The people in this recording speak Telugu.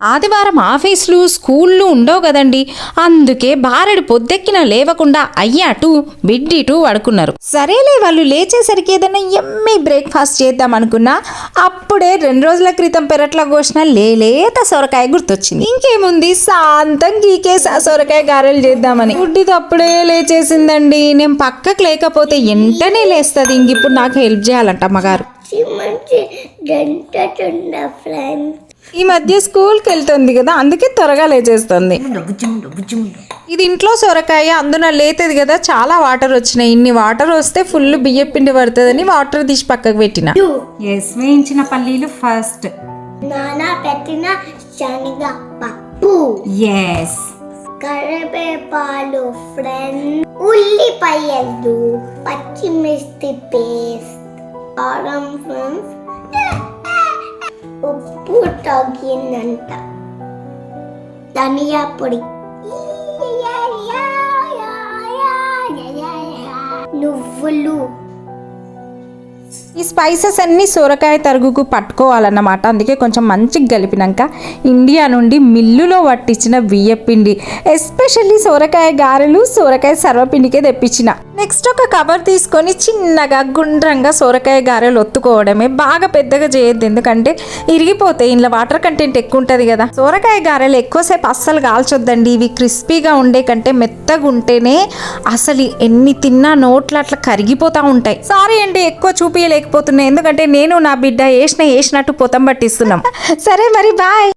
ఆదివారం ఆఫీసులు స్కూళ్ళు ఉండవు కదండి. అందుకే బారెడు పొద్దెక్కిన లేవకుండా అయ్యాటు బిడ్డిటు పడుకున్నారు. సరేలే వాళ్ళు లేచేసరికి ఏదైనా ఎమ్మి బ్రేక్ఫాస్ట్ చేద్దాం అనుకున్నా అప్పుడే రెండు రోజుల క్రితం పెరట్ల కోసిన లేలేత సొరకాయ గుర్తొచ్చింది. ఇంకేముంది? శాంతం గీకేసి ఆ సొరకాయ గారెలు చేద్దామని. గుడ్డిది అప్పుడే లేచేసిందండి. నేను పక్కకు లేకపోతే వెంటనే లేస్తుంది. ఇంక ఇప్పుడు నాకు హెల్ప్ చేయాలంట అమ్మగారు. మంచి మంచి గంట ఫ్రెండ్స్. ఈ మధ్య స్కూల్కి వెళ్తుంది కదా అందుకే త్వరగా లేచేస్తుంది. ఇది ఇంట్లో సొరకాయ అందున లేతది కదా చాలా వాటర్ వచ్చినాయి. ఇన్ని వాటర్ వస్తే ఫుల్ బియ్య పిండి పడుతుందని వాటర్ తీసి పక్కకు పెట్టిన. వేయించిన పల్లీలు ఫస్ట్. నాన్న పెట్టిన శనగ పప్పు ఎస్ కరివేపాలు ఫ్రెండ్. ఉల్లిపాయలు పచ్చిమిర్చి పేస్ట్. కారం ఫ్రెండ్స్ ఉప్పు తగ్గిందంట ధనియా పొడి. నువ్వులు. ఈ స్పైసెస్ అన్ని సొరకాయ తరుగుకు పట్టుకోవాలన్నమాట. అందుకే కొంచెం మంచిగా కలిపినాక ఇండియా నుండి మిల్లులో పట్టించిన బియ్య పిండి ఎస్పెషల్లీ సొరకాయ గారెలు సొరకాయ సర్వపిండికే తెప్పించిన. నెక్స్ట్ ఒక కవర్ తీసుకొని చిన్నగా గుండ్రంగా సొరకాయ గారెలు ఒత్తుకోవడమే. బాగా పెద్దగా చేయొద్దు. ఎందుకంటే ఇరిగిపోతాయి ఇంట్లో వాటర్ కంటెంట్ ఎక్కువ ఉంటుంది కదా. సొరకాయ గారెలు ఎక్కువసేపు అస్సలు కాల్చొద్దండి. ఇవి క్రిస్పీగా ఉండే కంటే మెత్తగా ఉంటేనే అసలు ఎన్ని తిన్నా నోట్లు అట్లా కరిగిపోతూ ఉంటాయి. సారీ అండి ఎక్కువ చూపించలేకపోతున్నాయి ఎందుకంటే నేను నా బిడ్డ వేసిన వేసినట్టు పొతం పట్టిస్తున్నాం. సరే మరి బాయ్